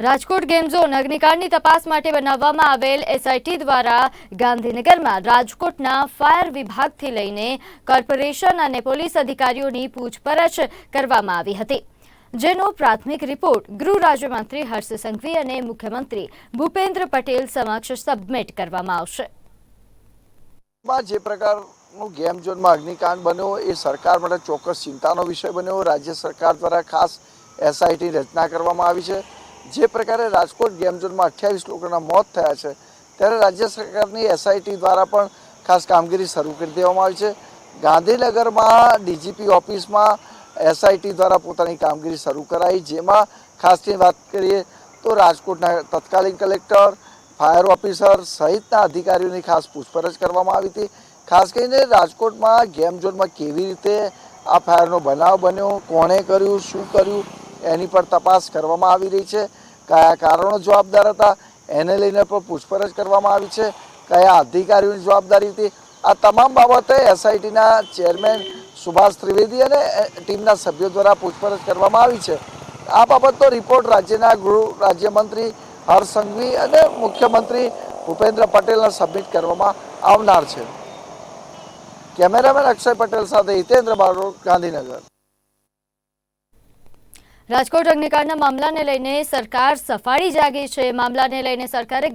Rajkot game અગ્નિકાંડની તપાસ માટે બનાવવામાં આવેલ એસઆઈટી દ્વારા ગાંધીનગરમાં રાજકોટના ફાયર વિભાગથી લઈને કોર્પોરેશન અને પોલીસ અધિકારીઓની પૂછપરછ કરવામાં આવી હતી. જેનો પ્રાથમિક રિપોર્ટ ગૃહ રાજ્યમંત્રી હર્ષ સંઘવી અને મુખ્યમંત્રી ભૂપેન્દ્ર પટેલ સમક્ષ સબમિટ કરવામાં આવશે. જે પ્રકારનું ગેમ અગ્નિકાંડ બન્યો એ સરકાર માટે ચોક્કસ ચિંતાનો વિષય બન્યો. રાજ્ય સરકાર દ્વારા ખાસ એસઆઈટી રચના કરવામાં આવી છે. જે પ્રકારે રાજકોટ ગેમ ઝોનમાં અઠ્યાવીસ લોકોના મોત થયા છે, ત્યારે રાજ્ય સરકારની એસઆઈટી દ્વારા પણ ખાસ કામગીરી શરૂ કરી દેવામાં આવી છે. ગાંધીનગરમાં ડીજીપી ઓફિસમાં એસઆઈટી દ્વારા પોતાની કામગીરી શરૂ કરાઈ. જેમાં ખાસની વાત કરીએ તો રાજકોટના તત્કાલીન કલેક્ટર, ફાયર ઓફિસર સહિતના અધિકારીઓની ખાસ પૂછપરછ કરવામાં આવી હતી. ખાસ કરીને રાજકોટમાં ગેમ ઝોનમાં કેવી રીતે આ ફાયરનો બનાવ બન્યો, કોણે કર્યું, શું કર્યું એની પર તપાસ કરવામાં આવી રહી છે. કયા કારણો જવાબદાર હતા, એને લઈને પણ પૂછપરછ કરવામાં આવી છે. કયા અધિકારીઓની જવાબદારી હતી, આ તમામ બાબતે એસઆઈટીના ચેરમેન સુભાષ ત્રિવેદી અને ટીમના સભ્યો દ્વારા પૂછપરછ કરવામાં આવી છે. આ બાબતનો રિપોર્ટ રાજ્યના ગૃહ રાજ્યમંત્રી હર્ષ સંઘવી અને મુખ્યમંત્રી ભૂપેન્દ્ર પટેલને સબમિટ કરવામાં આવનાર છે. કેમેરામેન અક્ષય પટેલ સાથે હિતેન્દ્ર બારોટ, ગાંધીનગર. રાજકોટ અગ્નિકાંડના મામલાને લઈને સરકાર સફાળી જાગી છે. મામલાને લઈને સરકારે